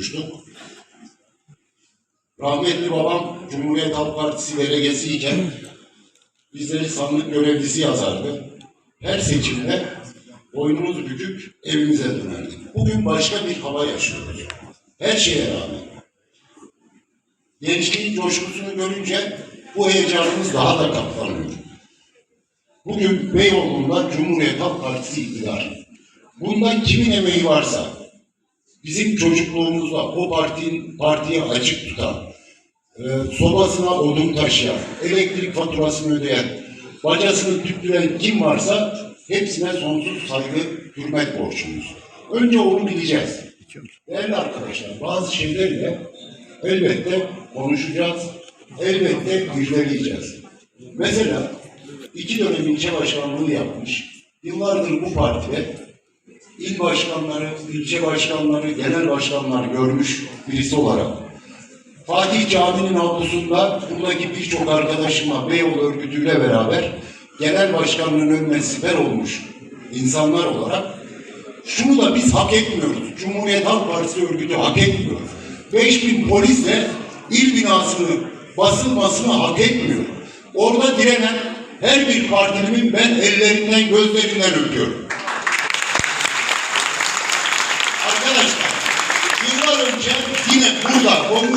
buluşmuştuk. Rahmetli babam Cumhuriyet Halk Partisi delegesiyken bizleri sandık görevlisi yazardı. Her seçimde boynumuz bükük evimize dönerdik. Bugün başka bir hava yaşıyoruz. Her şeye rağmen. Gençliğin coşkusunu görünce bu heyecanımız daha da katlanıyor. Bugün Beyoğlu'nda Cumhuriyet Halk Partisi iktidar. Bundan kimin emeği varsa bizim çocukluğumuzda o partinin partiye açık tutan, e, sobasına odun taşıyan, elektrik faturasını ödeyen, bacasını tüttüren kim varsa hepsine sonsuz saygı, hürmet borçluyuz. Önce onu bileceğiz. Değerli arkadaşlar, bazı şeylerle elbette konuşacağız, elbette irdeleyeceğiz. Mesela iki dönem ilçe başkanlığı yapmış, yıllardır bu partide il başkanları, ilçe başkanları, genel başkanlar görmüş birisi olarak Fatih Camii'nin avlusunda buradaki birçok arkadaşımla Beyoğlu örgütüyle beraber genel başkanlığın önüne siper olmuş insanlar olarak şunu da biz hak etmiyoruz. Cumhuriyet Halk Partisi örgütü hak etmiyor. 5000 polisle il binasını basılmasını hak etmiyor. Orada direnen her bir partilimin ben ellerinden gözlerinden öpüyorum. Arkadaşlar yıllar önce yine burada kongre